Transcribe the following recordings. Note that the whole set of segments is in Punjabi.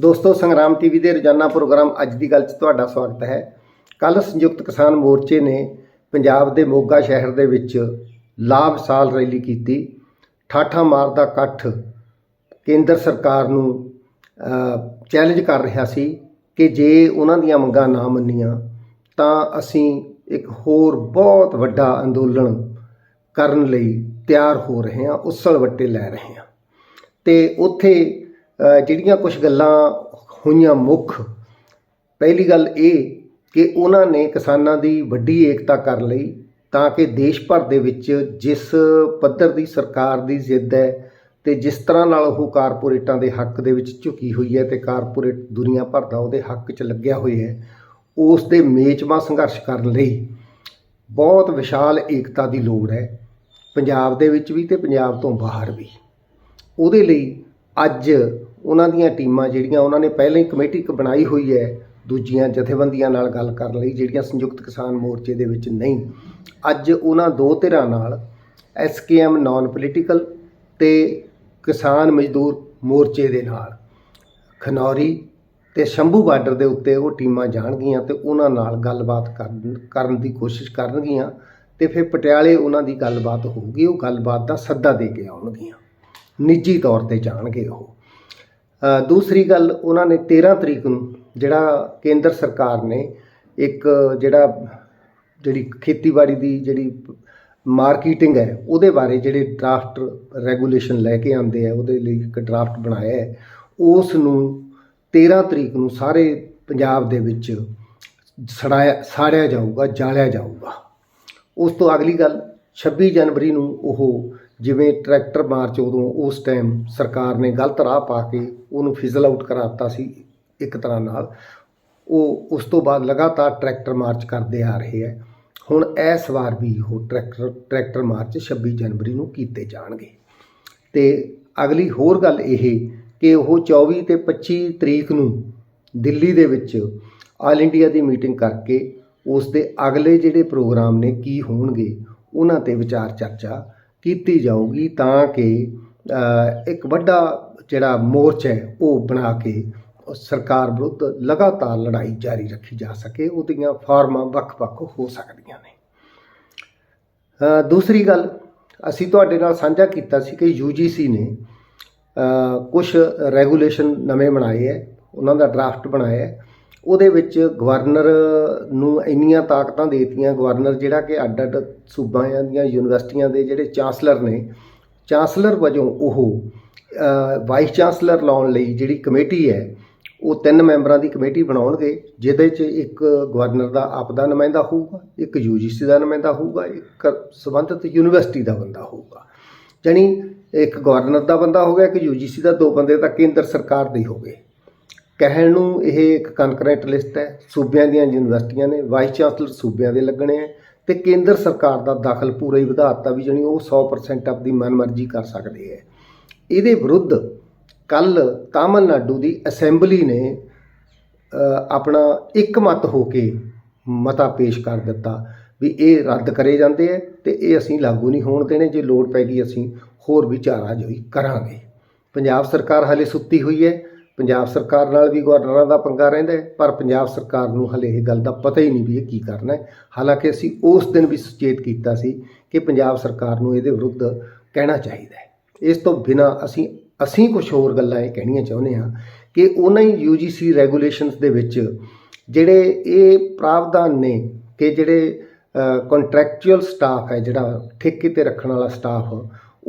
ਦੋਸਤੋ, ਸੰਗਰਾਮ ਟੀਵੀ ਦੇ ਰੋਜ਼ਾਨਾ ਪ੍ਰੋਗਰਾਮ ਅੱਜ ਦੀ ਗੱਲ 'ਚ ਤੁਹਾਡਾ ਸਵਾਗਤ ਹੈ। ਕੱਲ ਸੰਯੁਕਤ ਕਿਸਾਨ ਮੋਰਚੇ ਨੇ ਪੰਜਾਬ ਦੇ ਮੋਗਾ ਸ਼ਹਿਰ ਦੇ ਵਿੱਚ ਲਾਭ ਸਾਲ ਰੈਲੀ ਕੀਤੀ। ਠਾਠਾ ਮਾਰਦਾ ਇਕੱਠ ਕੇਂਦਰ ਸਰਕਾਰ ਨੂੰ ਚੈਲੰਜ ਕਰ ਰਿਹਾ ਸੀ ਕਿ ਜੇ ਉਹਨਾਂ ਦੀਆਂ ਮੰਗਾਂ ਨਾ ਮੰਨੀਆਂ, ਤਾਂ ਅਸੀਂ ਇੱਕ ਹੋਰ ਬਹੁਤ ਵੱਡਾ ਅੰਦੋਲਨ ਕਰਨ ਲਈ ਤਿਆਰ ਹੋ ਰਹੇ ਹਾਂ, ਉਸਲ ਵੱਟੇ ਲੈ ਰਹੇ ਹਾਂ। ਤੇ ਉੱਥੇ ਜਿਹੜੀਆਂ ਕੁਝ ਗੱਲਾਂ ਹੋਈਆਂ ਮੁੱਖ, ਪਹਿਲੀ ਗੱਲ ਇਹ ਕਿ ਉਹਨਾਂ ਨੇ ਕਿਸਾਨਾਂ ਦੀ ਵੱਡੀ ਏਕਤਾ ਕਰ ਲਈ ਤਾਂ ਕਿ ਦੇਸ਼ ਭਰ ਦੇ ਵਿੱਚ ਜਿਸ ਪੱਧਰ ਦੀ ਸਰਕਾਰ ਦੀ ਜ਼ਿੱਦ ਹੈ ਤੇ ਜਿਸ ਤਰ੍ਹਾਂ ਨਾਲ ਉਹ ਕਾਰਪੋਰੇਟਾਂ ਦੇ ਹੱਕ ਦੇ ਵਿੱਚ ਝੁਕੀ ਹੋਈ ਹੈ ਤੇ ਕਾਰਪੋਰੇਟ ਦੁਨੀਆ ਭਰ ਦਾ ਉਹਦੇ ਹੱਕ 'ਚ ਲੱਗਿਆ ਹੋਇਆ ਹੈ, ਉਸ ਦੇ ਮੇਚਵਾਂ ਸੰਘਰਸ਼ ਕਰਨ ਲਈ ਬਹੁਤ ਵਿਸ਼ਾਲ ਏਕਤਾ ਦੀ ਲੋੜ ਹੈ, ਪੰਜਾਬ ਦੇ ਵਿੱਚ ਵੀ ਤੇ ਪੰਜਾਬ ਤੋਂ ਬਾਹਰ ਵੀ। ਉਹਦੇ ਲਈ ਅੱਜ ਉਹਨਾਂ ਦੀਆਂ ਟੀਮਾਂ ਜਿਹੜੀਆਂ ਉਹਨਾਂ ਨੇ ਪਹਿਲਾਂ ਹੀ ਕਮੇਟੀ ਇੱਕ ਬਣਾਈ ਹੋਈ ਹੈ, ਦੂਜੀਆਂ ਜਥੇਬੰਦੀਆਂ ਨਾਲ ਗੱਲ ਕਰਨ ਲਈ, ਜਿਹੜੀਆਂ ਸੰਯੁਕਤ ਕਿਸਾਨ ਮੋਰਚੇ ਦੇ ਵਿੱਚ ਨਹੀਂ। ਅੱਜ ਉਹਨਾਂ ਦੋ ਧਿਰਾਂ ਨਾਲ ਐਸਕੇਐਮ ਨਾਨ ਪੋਲੀਟੀਕਲ ਤੇ ਕਿਸਾਨ ਮਜ਼ਦੂਰ ਮੋਰਚੇ ਦੇ ਨਾਲ ਖਨੌਰੀ ਤੇ ਸ਼ੰਭੂ ਬਾਰਡਰ ਦੇ ਉੱਤੇ ਉਹ ਟੀਮਾਂ ਜਾਣਗੀਆਂ ਤੇ ਉਹਨਾਂ ਨਾਲ ਗੱਲਬਾਤ ਕਰਨ ਦੀ ਕੋਸ਼ਿਸ਼ ਕਰਨਗੀਆਂ ਤੇ ਫਿਰ ਪਟਿਆਲੇ ਉਹਨਾਂ ਦੀ ਗੱਲਬਾਤ ਹੋਊਗੀ, ਉਹ ਗੱਲਬਾਤ ਦਾ ਸੱਦਾ ਦੇ ਕੇ ਆਉਣਗੀਆਂ। ਨਿੱਜੀ ਤੌਰ ਤੇ ਜਾਣਗੇ ਉਹ। ਦੂਸਰੀ ਗੱਲ, ਉਹਨਾਂ ਨੇ 13 ਤਰੀਕ ਨੂੰ ਜਿਹੜਾ ਕੇਂਦਰ ਸਰਕਾਰ ਨੇ ਇੱਕ ਜਿਹੜਾ, ਜਿਹੜੀ ਖੇਤੀਬਾੜੀ ਦੀ ਜਿਹੜੀ ਮਾਰਕੀਟਿੰਗ ਹੈ, ਉਹਦੇ ਬਾਰੇ ਜਿਹੜੇ ਡਰਾਫਟ ਰੈਗੂਲੇਸ਼ਨ ਲੈ ਕੇ ਆਂਦੇ ਆ, ਉਹਦੇ ਲਈ ਇੱਕ ਡਰਾਫਟ ਬਣਾਇਆ ਹੈ, ਉਸ ਨੂੰ 13 ਤਰੀਕ ਨੂੰ ਸਾਰੇ ਪੰਜਾਬ ਦੇ ਵਿੱਚ ਸੜਾਇਆ, ਸਾੜਿਆ ਜਾਊਗਾ, ਜਾਲਿਆ ਜਾਊਗਾ। ਉਸ ਤੋਂ ਅਗਲੀ ਗੱਲ 26 ਜਨਵਰੀ ਨੂੰ ਉਹ ਜਿਵੇਂ ਟਰੈਕਟਰ ਮਾਰਚ ਉਦੋਂ ਉਸ ਟਾਈਮ ਸਰਕਾਰ ਨੇ ਗਲਤ ਰਾਹ ਪਾ ਕੇ ਉਹਨੂੰ ਫਿਜ਼ਲ ਆਊਟ ਕਰਾਤਾ ਸੀ ਇੱਕ ਤਰ੍ਹਾਂ ਨਾਲ, ਉਹ ਉਸ ਤੋਂ ਬਾਅਦ ਲਗਾਤਾਰ ਟਰੈਕਟਰ ਮਾਰਚ ਕਰਦੇ ਆ ਰਹੇ ਹੈ। ਹੁਣ ਇਸ ਵਾਰ ਵੀ ਉਹ ਟਰੈਕਟਰ ਟਰੈਕਟਰ ਮਾਰਚ 26 ਜਨਵਰੀ ਨੂੰ ਕੀਤੇ ਜਾਣਗੇ। ਤੇ ਅਗਲੀ ਹੋਰ ਗੱਲ ਇਹ ਕਿ ਉਹ 24 ਤੇ 25 ਤਰੀਕ ਨੂੰ ਦਿੱਲੀ ਦੇ ਵਿੱਚ ਆਲ ਇੰਡੀਆ ਦੀ ਮੀਟਿੰਗ ਕਰਕੇ ਉਸ ਦੇ ਅਗਲੇ ਜਿਹੜੇ ਪ੍ਰੋਗਰਾਮ ਨੇ ਕੀ ਹੋਣਗੇ, ਉਹਨਾਂ ਤੇ ਵਿਚਾਰ ਚਰਚਾ ਕੀਤੀ ਜਾਊਗੀ ਤਾਂ ਕਿ ਇੱਕ ਵੱਡਾ ਜਿਹੜਾ ਮੋਰਚਾ ਹੈ, ਉਹ ਬਣਾ ਕੇ ਸਰਕਾਰ ਵਿਰੁੱਧ ਲਗਾਤਾਰ ਲੜਾਈ ਜਾਰੀ ਰੱਖੀ ਜਾ ਸਕੇ। ਉਹਦੀਆਂ ਫਾਰਮਾਂ ਵੱਖ-ਵੱਖ ਹੋ ਸਕਦੀਆਂ ਨੇ। ਦੂਸਰੀ ਗੱਲ, ਅਸੀਂ ਤੁਹਾਡੇ ਨਾਲ ਸਾਂਝਾ ਕੀਤਾ ਸੀ ਕਿ UGC ਨੇ ਕੁਝ ਰੈਗੂਲੇਸ਼ਨ ਨਵੇਂ ਬਣਾਏ ਹੈ, ਉਹਨਾਂ ਦਾ ਡਰਾਫਟ ਬਣਾਇਆ ਹੈ। ਉਹਦੇ ਵਿੱਚ ਗਵਰਨਰ ਨੂੰ ਇੰਨੀਆਂ ਤਾਕਤਾਂ ਦੇਤੀਆਂ, ਗਵਰਨਰ ਜਿਹੜਾ ਕਿ ਅੱਡ ਅੱਡ ਸੂਬਾਂ ਦੀਆਂ ਯੂਨੀਵਰਸਿਟੀਆਂ ਦੇ ਜਿਹੜੇ ਚਾਂਸਲਰ ਨੇ, ਚਾਂਸਲਰ ਵਜੋਂ ਉਹ ਵਾਈਸ ਚਾਂਸਲਰ ਲਾਉਣ ਲਈ ਜਿਹੜੀ ਕਮੇਟੀ ਹੈ, ਉਹ ਤਿੰਨ ਮੈਂਬਰਾਂ ਦੀ ਕਮੇਟੀ ਬਣਾਉਣਗੇ, ਜਿਹਦੇ 'ਚ ਇੱਕ ਗਵਰਨਰ ਦਾ ਆਪ ਦਾ ਨੁਮਾਇੰਦਾ ਹੋਊਗਾ, ਇੱਕ ਯੂਜੀਸੀ ਦਾ ਨੁਮਾਇੰਦਾ ਹੋਊਗਾ, ਇੱਕ ਸੰਬੰਧਿਤ ਯੂਨੀਵਰਸਿਟੀ ਦਾ ਬੰਦਾ ਹੋਊਗਾ। ਜਾਣੀ ਇੱਕ ਗਵਰਨਰ ਦਾ ਬੰਦਾ ਹੋ ਗਿਆ, ਇੱਕ ਯੂਜੀਸੀ ਦਾ ਦੋ ਬੰਦੇ ਤਾਂ ਕੇਂਦਰ ਸਰਕਾਰ ਦੇ ਹੋ ਗਏ ਕਹਿਣ ਨੂੰ ਇਹ ਇੱਕ ਕੰਕਰੈਂਟ ਲਿਸਟ ਹੈ। ਸੂਬਿਆਂ ਦੀਆਂ ਯੂਨੀਵਰਸਿਟੀਆਂ ਨੇ ਵਾਈਸ ਚਾਂਸਲਰ ਸੂਬਿਆਂ ਦੇ ਲੱਗਣੇ ਆ ਤੇ ਕੇਂਦਰ ਸਰਕਾਰ ਦਾ ਦਖਲ ਪੂਰਾ ਹੀ ਵਧਾਤਾ ਵੀ ਜਾਣੀ ਉਹ 100% ਆਪਣੀ ਮਨਮਰਜ਼ੀ ਕਰ ਸਕਦੇ ਹੈ। ਇਹਦੇ ਵਿਰੁੱਧ ਕੱਲ ਤਾਮਿਲਨਾਡੂ ਦੀ ਅਸੈਂਬਲੀ ਨੇ ਆਪਣਾ ਇੱਕ ਮਤ ਹੋ ਕੇ ਮਤਾ ਪੇਸ਼ ਕਰ ਦਿੱਤਾ ਵੀ ਇਹ ਰੱਦ ਕਰੇ ਜਾਂਦੇ ਹੈ ਤੇ ਇਹ ਅਸੀਂ ਲਾਗੂ ਨਹੀਂ ਹੋਣ ਦੇਣੇ। ਜੇ ਲੋੜ ਪੈ ਗਈ ਅਸੀਂ ਹੋਰ ਵੀ ਚਾਰਾਜੋਈ ਕਰਾਂਗੇ। ਪੰਜਾਬ ਸਰਕਾਰ ਹਲੇ ਸੁੱਤੀ ਹੋਈ ਹੈ। ਪੰਜਾਬ ਸਰਕਾਰ ਨਾਲ ਵੀ ਗਵਰਨਰਾਂ ਦਾ ਪੰਗਾ ਰਹਿੰਦਾ ਪਰ ਪੰਜਾਬ ਸਰਕਾਰ ਨੂੰ ਹਲੇ ਇਹ ਗੱਲ ਦਾ ਪਤਾ ਹੀ ਨਹੀਂ ਵੀ ਇਹ ਕੀ ਕਰਨਾ ਹੈ। ਹਾਲਾਂਕਿ ਅਸੀਂ ਉਸ ਦਿਨ ਵੀ ਸੁਚੇਤ ਕੀਤਾ ਸੀ ਕਿ ਪੰਜਾਬ ਸਰਕਾਰ ਨੂੰ ਇਹਦੇ ਵਿਰੁੱਧ ਕਹਿਣਾ ਚਾਹੀਦਾ ਹੈ। ਇਸ ਤੋਂ ਬਿਨਾ ਅਸੀਂ ਅਸੀਂ ਕੁਝ ਹੋਰ ਗੱਲਾਂ ਇਹ ਕਹਿਣੀਆਂ ਚਾਹੁੰਦੇ ਹਾਂ ਕਿ ਉਹਨਾਂ ਹੀ UGC ਰੈਗੂਲੇਸ਼ਨਸ ਦੇ ਵਿੱਚ ਜਿਹੜੇ ਇਹ ਪ੍ਰਾਵਧਾਨ ਨੇ ਕਿ ਜਿਹੜੇ ਕੰਟਰੈਕਚੁਅਲ ਸਟਾਫ ਹੈ, ਜਿਹੜਾ ਠੇਕੇ ਤੇ ਰੱਖਣ ਵਾਲਾ ਸਟਾਫ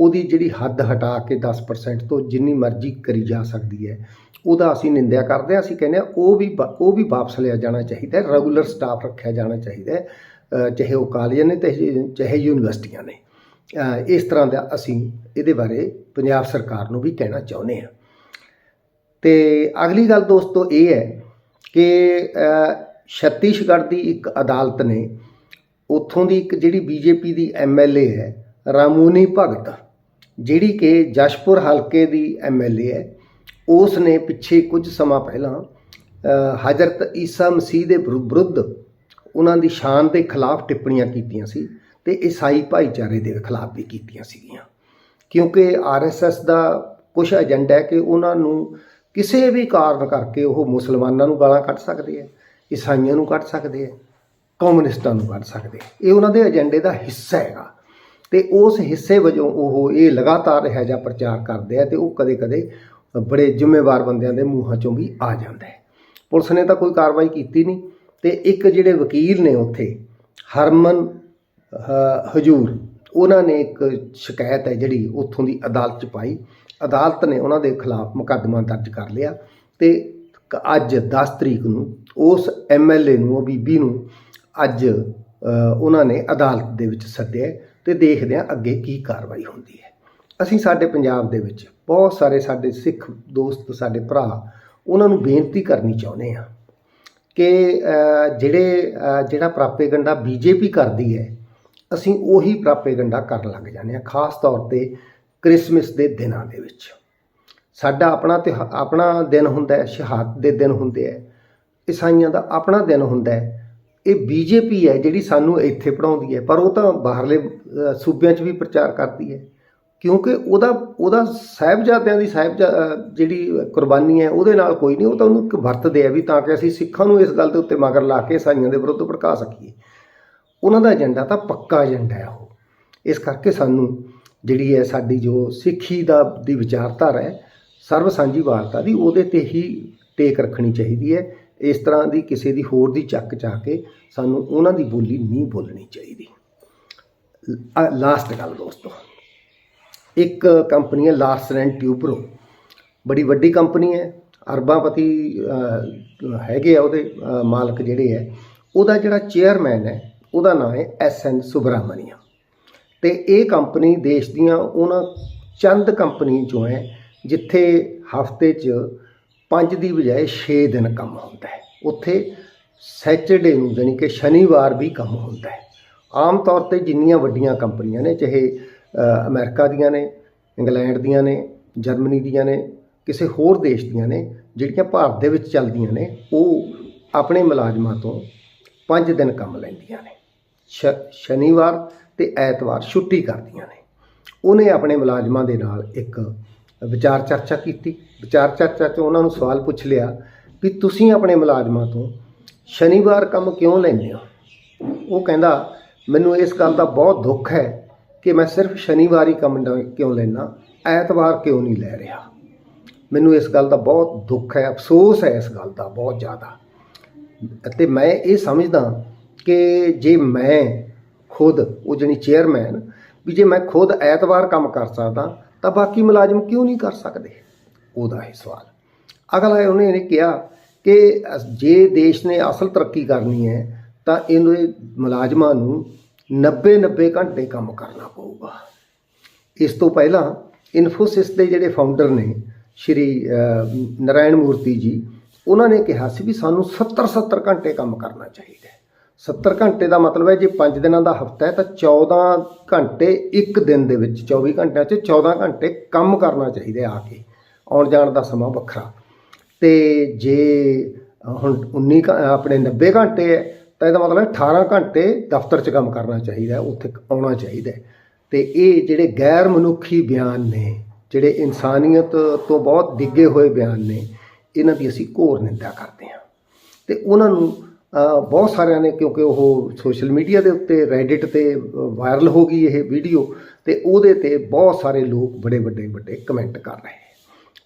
ਉਹਦੀ ਜਿਹੜੀ ਹੱਦ ਹਟਾ ਕੇ 10% ਤੋਂ ਜਿੰਨੀ ਮਰਜ਼ੀ ਕਰੀ ਜਾ ਸਕਦੀ ਹੈ, ਉਹਦਾ ਅਸੀਂ ਨਿੰਦਿਆ ਕਰਦੇ ਹਾਂ, ਅਸੀਂ ਕਹਿੰਦੇ ਹਾਂ ਉਹ ਵੀ ਉਹ ਵੀ ਵਾਪਸ ਲਿਆ ਜਾਣਾ ਚਾਹੀਦਾ ਹੈ ਰੈਗੂਲਰ ਸਟਾਫ ਰੱਖਿਆ ਜਾਣਾ ਚਾਹੀਦਾ ਹੈ ਚਾਹੇ ਉਹ ਕਾਲਜ ਨੇ ਤੇ ਚਾਹੇ ਯੂਨੀਵਰਸਿਟੀਆਂ ਨੇ। ਇਸ ਤਰ੍ਹਾਂ ਦਾ ਅਸੀਂ ਇਹਦੇ ਬਾਰੇ ਪੰਜਾਬ ਸਰਕਾਰ ਨੂੰ ਵੀ ਕਹਿਣਾ ਚਾਹੁੰਦੇ ਹਾਂ। ਤੇ ਅਗਲੀ ਗੱਲ ਦੋਸਤੋ ਇਹ ਹੈ ਕਿ ਛੱਤੀਸਗੜ੍ਹ ਦੀ ਇੱਕ ਅਦਾਲਤ ਨੇ, ਉੱਥੋਂ ਦੀ ਇੱਕ ਜਿਹੜੀ ਬੀਜੇਪੀ ਦੀ ਐਮਐਲਏ ਹੈ, ਰਾਮੂਨੀ ਭਗਤ ਜਿਹੜੀ ਕਿ ਜਸ਼ਪੁਰ ਹਲਕੇ ਦੀ ਐਮਐਲਏ ਹੈ ਉਸ ਨੇ ਪਿੱਛੇ ਕੁਝ ਸਮਾਂ ਪਹਿਲਾਂ ਹਜ਼ਰਤ ਈਸਾ ਮਸੀਹ ਦੇ ਵਿਰੁੱਧ ਉਹਨਾਂ ਦੀ ਸ਼ਾਨ ਦੇ ਖਿਲਾਫ ਟਿੱਪਣੀਆਂ ਕੀਤੀਆਂ ਸੀ ਤੇ ਈਸਾਈ ਭਾਈਚਾਰੇ ਦੇ ਖਿਲਾਫ ਵੀ ਕੀਤੀਆਂ ਸੀਗੀਆਂ। ਕਿਉਂਕਿ ਆਰਐਸਐਸ ਦਾ ਕੁਝ ਏਜੰਡਾ ਹੈ ਕਿ ਉਹਨਾਂ ਨੂੰ ਕਿਸੇ ਵੀ ਕਾਰਨ ਕਰਕੇ ਉਹ ਮੁਸਲਮਾਨਾਂ ਨੂੰ ਗਾਲਾਂ ਕੱਢ ਸਕਦੇ ਆ ਈਸਾਈਆਂ ਨੂੰ ਕੱਢ ਸਕਦੇ ਆ ਕਮਿਊਨਿਸਟਾਂ ਨੂੰ ਕੱਢ ਸਕਦੇ ਇਹ ਉਹਨਾਂ ਦੇ ਏਜੰਡੇ ਦਾ ਹਿੱਸਾ ਹੈਗਾ। ਤੇ ਉਸ ਹਿੱਸੇ ਵਜੋਂ ਉਹ ਇਹ ਲਗਾਤਾਰ ਇਹੋ ਜਿਹਾ ਪ੍ਰਚਾਰ ਕਰਦੇ ਆ ਤੇ ਉਹ ਕਦੇ-ਕਦੇ ਬੜੇ ਜ਼ਿੰਮੇਵਾਰ ਬੰਦਿਆਂ ਦੇ ਮੂੰਹਾਂ ਚੋਂ ਵੀ ਆ ਜਾਂਦਾ ਹੈ। ਪੁਲਿਸ ਨੇ ਤਾਂ ਕੋਈ ਕਾਰਵਾਈ ਕੀਤੀ ਨਹੀਂ ਤੇ ਇੱਕ ਜਿਹੜੇ ਵਕੀਲ ਨੇ ਉੱਥੇ, ਹਰਮਨ ਹਜੂਰ, ਉਹਨਾਂ ਨੇ ਇੱਕ ਸ਼ਿਕਾਇਤ ਹੈ ਜਿਹੜੀ ਉੱਥੋਂ ਦੀ ਅਦਾਲਤ 'ਚ ਪਾਈ। ਅਦਾਲਤ ਨੇ ਉਹਨਾਂ ਦੇ ਖਿਲਾਫ ਮੁਕੱਦਮਾ ਦਰਜ ਕਰ ਲਿਆ ਤੇ ਅੱਜ 10 ਤਰੀਕ ਨੂੰ ਉਸ ਐਮਐਲਏ ਨੂੰ, ਉਹ ਬੀਬੀ ਨੂੰ ਅੱਜ ਉਹਨਾਂ ਨੇ ਅਦਾਲਤ ਦੇ ਵਿੱਚ ਸੱਦਿਆ ਤੇ ਦੇਖਦੇ ਹਾਂ ਅੱਗੇ ਕੀ ਕਾਰਵਾਈ ਹੁੰਦੀ ਹੈ। ਅਸੀਂ ਸਾਡੇ ਪੰਜਾਬ ਦੇ ਵਿੱਚ ਬਹੁਤ ਸਾਰੇ ਸਾਡੇ ਸਿੱਖ ਦੋਸਤ ਸਾਡੇ ਭਰਾ ਉਹਨਾਂ ਨੂੰ ਬੇਨਤੀ ਕਰਨੀ ਚਾਹੁੰਦੇ ਆ ਕਿ ਅ, ਜਿਹੜੇ ਅ, ਜਿਹੜਾ ਪ੍ਰਾਪੇਗੰਡਾ ਬੀਜੇਪੀ ਕਰਦੀ ਹੈ ਅਸੀਂ ਉਹੀ ਪ੍ਰਾਪੇਗੰਡਾ ਕਰਨ ਲੱਗ ਜਾਂਦੇ ਆ ਖਾਸ ਤੌਰ ਤੇ ਕ੍ਰਿਸਮਸ ਦੇ ਦਿਨਾਂ ਦੇ ਵਿੱਚ। ਸਾਡਾ ਆਪਣਾ ਤੇ ਆਪਣਾ ਦਿਨ ਹੁੰਦਾ ਹੈ ਸ਼ਹਾਦਤ ਦੇ ਦਿਨ ਹੁੰਦੇ ਹੈ ਈਸਾਈਆਂ ਦਾ ਆਪਣਾ ਦਿਨ ਹੁੰਦਾ ਹੈ ਇਹ ਬੀਜੇਪੀ ਹੈ ਜਿਹੜੀ ਸਾਨੂੰ ਇੱਥੇ ਪੜਾਉਂਦੀ ਹੈ, ਪਰ ਉਹ ਤਾਂ ਬਾਹਰਲੇ ਸੂਬਿਆਂ 'ਚ ਵੀ ਪ੍ਰਚਾਰ ਕਰਦੀ ਹੈ। ਕਿਉਂਕਿ ਉਹਦਾ ਉਹਦਾ ਸਾਹਿਬਜ਼ਾਦਿਆਂ ਦੀ ਸਾਹਿਬ ਜਿਹੜੀ ਕੁਰਬਾਨੀ ਹੈ, ਉਹਦੇ ਨਾਲ ਕੋਈ ਨਹੀਂ, ਉਹ ਤਾਂ ਉਹਨੂੰ ਇੱਕ ਵਰਤਦੇ ਆ ਵੀ ਤਾਂ ਕਿ ਅਸੀਂ ਸਿੱਖਾਂ ਨੂੰ ਇਸ ਗੱਲ ਦੇ ਉੱਤੇ ਮਗਰ ਲਾ ਕੇ ਈਸਾਈਆਂ ਦੇ ਵਿਰੁੱਧ ਭੜਕਾ ਸਕੀਏ। ਉਹਨਾਂ ਦਾ ਏਜੰਡਾ ਤਾਂ ਪੱਕਾ ਏਜੰਡਾ ਹੈ ਉਹ। ਇਸ ਕਰਕੇ ਸਾਨੂੰ ਜਿਹੜੀ ਹੈ ਸਾਡੀ ਜੋ ਸਿੱਖੀ ਦਾ, ਦੀ ਵਿਚਾਰਧਾਰਾ ਹੈ ਸਰਵ ਸਾਂਝੀ ਵਾਰਤਾ ਦੀ ਉਹਦੇ ਤੇ ਹੀ ਟੇਕ ਰੱਖਣੀ ਚਾਹੀਦੀ ਹੈ। ਇਸ ਤਰ੍ਹਾਂ ਦੀ ਕਿਸੇ ਦੀ ਹੋਰ ਦੀ ਚੱਕ ਚਾ ਕੇ ਸਾਨੂੰ ਉਹਨਾਂ ਦੀ ਬੋਲੀ ਨਹੀਂ ਬੋਲਣੀ ਚਾਹੀਦੀ। ਲਾਸਟ ਗੱਲ ਦੋਸਤੋ, ਇੱਕ ਕੰਪਨੀ ਹੈ ਲਾਰਸਨ ਐਂਡ ਟਿਊਬਰੋ ਬੜੀ ਵੱਡੀ ਕੰਪਨੀ ਹੈ ਅਰਬਾਪਤੀ ਹੈਗੇ ਆ ਉਹਦੇ ਮਾਲਕ ਜਿਹੜੇ ਹੈ, ਉਹਦਾ ਜਿਹੜਾ ਚੇਅਰਮੈਨ ਹੈ, ਉਹਦਾ ਨਾਮ ਹੈ ਐਸ ਐਨ ਸੁਬਰਾਮਨੀਅਮ ਤੇ ਇਹ ਕੰਪਨੀ ਦੇਸ਼ ਦੀਆਂ ਉਹਨਾਂ ਚੰਦ ਕੰਪਨੀ ਚੋਂ ਹੈ, ਜਿੱਥੇ ਹਫ਼ਤੇ 'ਚ 5 ਦੀ ਬਜਾਏ 6 ਦਿਨ ਕੰਮ ਹੁੰਦਾ ਹੈ। ਉੱਥੇ ਸੈਚਰਡੇ ਨੂੰ ਜਾਣੀ ਕਿ ਸ਼ਨੀਵਾਰ ਵੀ ਕੰਮ ਹੁੰਦਾ ਹੈ। ਆਮ ਤੌਰ ਤੇ ਜਿੰਨੀਆਂ ਵੱਡੀਆਂ ਕੰਪਨੀਆਂ ਨੇ ਚਾਹੇ ਅ, ਅਮਰੀਕਾ ਦੀਆਂ ਨੇ ਇੰਗਲੈਂਡ ਦੀਆਂ ਨੇ ਜਰਮਨੀ ਦੀਆਂ ਨੇ ਕਿਸੇ ਹੋਰ ਦੇਸ਼ ਦੀਆਂ ਨੇ ਜਿਹੜੀਆਂ ਭਾਰਤ ਦੇ ਵਿੱਚ ਚੱਲਦੀਆਂ ਨੇ ਉਹ ਆਪਣੇ ਮੁਲਾਜ਼ਮਾਂ ਤੋਂ 5 ਦਿਨ ਕੰਮ ਲੈਂਦੀਆਂ ਨੇ। ਸ਼ਨੀਵਾਰ ਤੇ ਐਤਵਾਰ ਛੁੱਟੀ ਕਰਦੀਆਂ ਨੇ। ਉਹਨੇ ਆਪਣੇ ਮੁਲਾਜ਼ਮਾਂ ਦੇ ਨਾਲ ਇੱਕ ਵਿਚਾਰ ਚਰਚਾ ਕੀਤੀ। ਵਿਚਾਰ ਚਰਚਾ 'ਚ ਉਹਨਾਂ ਨੂੰ ਸਵਾਲ ਪੁੱਛ ਲਿਆ ਵੀ ਤੁਸੀਂ ਆਪਣੇ ਮੁਲਾਜ਼ਮਾਂ ਤੋਂ ਸ਼ਨੀਵਾਰ ਕੰਮ ਕਿਉਂ ਲੈਂਦੇ ਹੋ? ਉਹ ਕਹਿੰਦਾ, ਮੈਨੂੰ ਇਸ ਗੱਲ ਦਾ ਬਹੁਤ ਦੁੱਖ ਹੈ ਕਿ ਮੈਂ ਸਿਰਫ ਸ਼ਨੀਵਾਰ ਹੀ ਕੰਮ ਡ- ਕਿਉਂ ਲੈਣਾ ਐਤਵਾਰ ਕਿਉਂ ਨਹੀਂ ਲੈ ਰਿਹਾ? ਮੈਨੂੰ ਇਸ ਗੱਲ ਦਾ ਬਹੁਤ ਦੁੱਖ ਹੈ, ਅਫਸੋਸ ਹੈ ਇਸ ਗੱਲ ਦਾ ਬਹੁਤ ਜ਼ਿਆਦਾ। ਅਤੇ ਮੈਂ ਇਹ ਸਮਝਦਾ ਕਿ ਜੇ ਮੈਂ ਖੁਦ, ਉਹ ਜਣੀ ਚੇਅਰਮੈਨ ਵੀ ਜੇ ਮੈਂ ਖੁਦ ਐਤਵਾਰ ਕੰਮ ਕਰ ਸਕਦਾ ਤਾਂ ਬਾਕੀ ਮੁਲਾਜ਼ਮ ਕਿਉਂ ਨਹੀਂ ਕਰ ਸਕਦੇ? ਉਹਦਾ ਇਹ ਸਵਾਲ। ਅਗਲਾ ਉਹਨੇ ਇਹਨੇ ਕਿਹਾ ਕਿ ਜੇ ਦੇਸ਼ ਨੇ ਅਸਲ ਤਰੱਕੀ ਕਰਨੀ ਹੈ ਤਾਂ ਇਹਨੂੰ ਮੁਲਾਜ਼ਮਾਂ ਨੂੰ 90 90 ਘੰਟੇ ਕੰਮ ਕਰਨਾ ਪਊਗਾ। ਇਸ ਤੋਂ ਪਹਿਲਾਂ ਇਨਫੋਸਿਸ ਦੇ ਜਿਹੜੇ ਫਾਊਂਡਰ ਨੇ ਸ਼੍ਰੀ ਅਹ, ਨਰਾਇਣ ਮੂਰਤੀ ਜੀ ਉਹਨਾਂ ਨੇ ਕਿਹਾ ਸੀ ਵੀ ਸਾਨੂੰ 70 70 ਘੰਟੇ ਕੰਮ ਕਰਨਾ ਚਾਹੀਦਾ 70 ਘੰਟੇ ਦਾ ਮਤਲਬ ਹੈ ਜੇ 5 ਦਿਨਾਂ ਦਾ ਹਫਤਾ ਹੈ ਤਾਂ 14 ਘੰਟੇ ਇੱਕ ਦਿਨ ਦੇ ਵਿੱਚ 24 ਘੰਟਿਆਂ 'ਚ 14 ਘੰਟੇ ਕੰਮ ਕਰਨਾ ਚਾਹੀਦਾ ਆ ਕੇ, ਆਉਣ ਜਾਣ ਦਾ ਸਮਾਂ ਵੱਖਰਾ। ਤੇ ਜੇ ਹੁਣ 19 ਘੰ- ਆਪਣੇ 90 ਘੰਟੇ ਹੈ, ਤਾਂ ਇਹਦਾ ਮਤਲਬ ਹੈ 18 ਘੰਟੇ ਦਫ਼ਤਰ 'ਚ ਕੰਮ ਕਰਨਾ ਚਾਹੀਦਾ ਉੱਥੇ ਆਉਣਾ ਚਾਹੀਦਾ ਹੈ। ਤੇ ਇਹ ਜਿਹੜੇ ਗੈਰ ਮਨੁੱਖੀ ਬਿਆਨ ਨੇ, ਜਿਹੜੇ ਇਨਸਾਨੀਅਤ ਤੋਂ ਬਹੁਤ ਡਿੱਗੇ ਹੋਏ ਬਿਆਨ ਨੇ, ਇਹਨਾਂ ਦੀ ਅਸੀਂ ਘੋਰ ਨਿੰਦਾ ਕਰਦੇ ਹਾਂ। ਤੇ ਉਹਨਾਂ ਨੂੰ ਬਹੁਤ ਸਾਰਿਆਂ ਨੇ, ਕਿਉਂਕਿ ਉਹ ਸੋਸ਼ਲ ਮੀਡੀਆ ਦੇ ਉੱਤੇ ਰੈਡਿਟ ਤੇ ਵਾਇਰਲ ਹੋ ਗਈ ਇਹ ਵੀਡੀਓ ਤੇ ਉਹਦੇ ਤੇ ਬਹੁਤ ਸਾਰੇ ਲੋਕ ਬੜੇ ਵੱਡੇ ਵੱਡੇ ਕਮੈਂਟ ਕਰ ਰਹੇ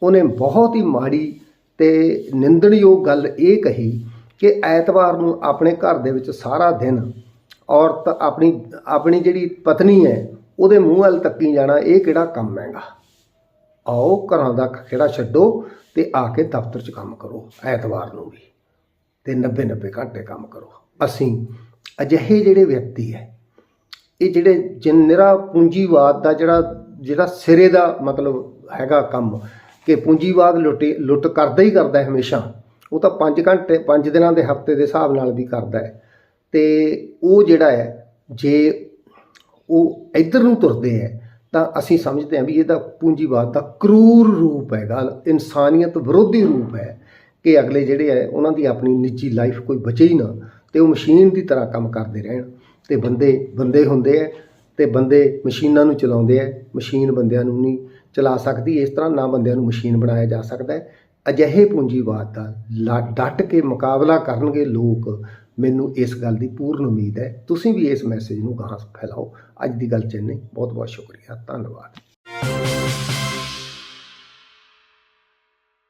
ਉਹਨੇ ਬਹੁਤ ਹੀ ਮਾੜੀ ਤੇ ਨਿੰਦਣਯੋਗ ਗੱਲ ਇਹ ਕਹੀ ਕਿ ਐਤਵਾਰ ਨੂੰ ਆਪਣੇ ਘਰ ਦੇ ਵਿੱਚ ਸਾਰਾ ਦਿਨ ਔਰਤ ਆਪਣੀ ਆਪਣੀ ਜਿਹੜੀ ਪਤਨੀ ਹੈ, ਉਹਦੇ ਮੂੰਹ ਵੱਲ ਤੱਕੀ ਜਾਣਾ, ਇਹ ਕਿਹੜਾ ਕੰਮ ਹੈਗਾ? ਆਓ ਘਰਾਂ ਦਾ ਖੇੜਾ ਛੱਡੋ ਤੇ ਆ ਕੇ ਦਫ਼ਤਰ 'ਚ ਕੰਮ ਕਰੋ ਐਤਵਾਰ ਨੂੰ ਵੀ। ਤੇ 90 90 ਘੰਟੇ ਕੰਮ ਕਰੋ। ਅਸੀਂ ਅਜਿਹੇ ਜਿਹੜੇ ਵਿਅਕਤੀ ਹੈ ਇਹ ਜਿਹੜੇ ਜਿੰਨਰਾ ਪੂੰਜੀਵਾਦ ਦਾ ਜਿਹੜਾ ਜਿਹੜਾ ਸਿਰੇ ਦਾ ਮਤਲਬ ਹੈਗਾ ਕੰਮ, ਕਿ ਪੂੰਜੀਵਾਦ ਲੁੱਟੇ, ਲੁੱਟ ਕਰਦਾ ਹੀ ਕਰਦਾ ਹੈ ਹਮੇਸ਼ਾ, ਉਹ ਤਾਂ 5 ਘੰਟੇ 5 ਦਿਨਾਂ ਦੇ ਹਫ਼ਤੇ ਦੇ ਹਿਸਾਬ ਨਾਲ ਵੀ ਕਰਦਾ ਹੈ। ਤੇ ਉਹ ਜਿਹੜਾ ਹੈ, ਜੇ ਉਹ ਇੱਧਰ ਨੂੰ ਤੁਰਦੇ ਹੈ ਤਾਂ ਅਸੀਂ ਸਮਝਦੇ ਹਾਂ ਵੀ ਇਹਦਾ ਪੂੰਜੀਵਾਦ ਦਾ ਕਰੂਰ ਰੂਪ ਹੈਗਾ, ਇਨਸਾਨੀਅਤ ਵਿਰੋਧੀ ਰੂਪ ਹੈ। ਕਿ ਅਗਲੇ ਜਿਹੜੇ ਹੈ ਉਹਨਾਂ ਦੀ ਆਪਣੀ ਨਿੱਜੀ ਲਾਈਫ ਕੋਈ ਬਚੇ ਹੀ ਨਾ, ਤੇ ਉਹ ਮਸ਼ੀਨ ਦੀ ਤਰ੍ਹਾਂ ਕੰਮ ਕਰਦੇ ਰਹਿਣ। ਤੇ ਬੰਦੇ ਬੰਦੇ ਹੁੰਦੇ ਹੈ ਤੇ ਬੰਦੇ ਮਸ਼ੀਨਾਂ ਨੂੰ ਚਲਾਉਂਦੇ ਹੈ ਮਸ਼ੀਨ ਬੰਦਿਆਂ ਨੂੰ ਨਹੀਂ ਚਲਾ ਸਕਦੀ, ਇਸ ਤਰ੍ਹਾਂ ਨਾ ਬੰਦਿਆਂ ਨੂੰ ਮਸ਼ੀਨ ਬਣਾਇਆ ਜਾ ਸਕਦਾ ਹੈ। ਅਜਿਹੇ ਪੂੰਜੀਵਾਦ ਦਾ ਲਾ- ਡਟ ਕੇ ਮੁਕਾਬਲਾ ਕਰਨਗੇ ਲੋਕ, ਮੈਨੂੰ ਇਸ ਗੱਲ ਦੀ ਪੂਰਨ ਉਮੀਦ ਹੈ। ਤੁਸੀਂ ਵੀ ਇਸ ਮੈਸੇਜ ਨੂੰ ਗਾਹਾਂ ਫੈਲਾਓ। ਅੱਜ ਦੀ ਗੱਲ ਚ ਬਹੁਤ ਬਹੁਤ ਸ਼ੁਕਰੀਆ। ਧੰਨਵਾਦ।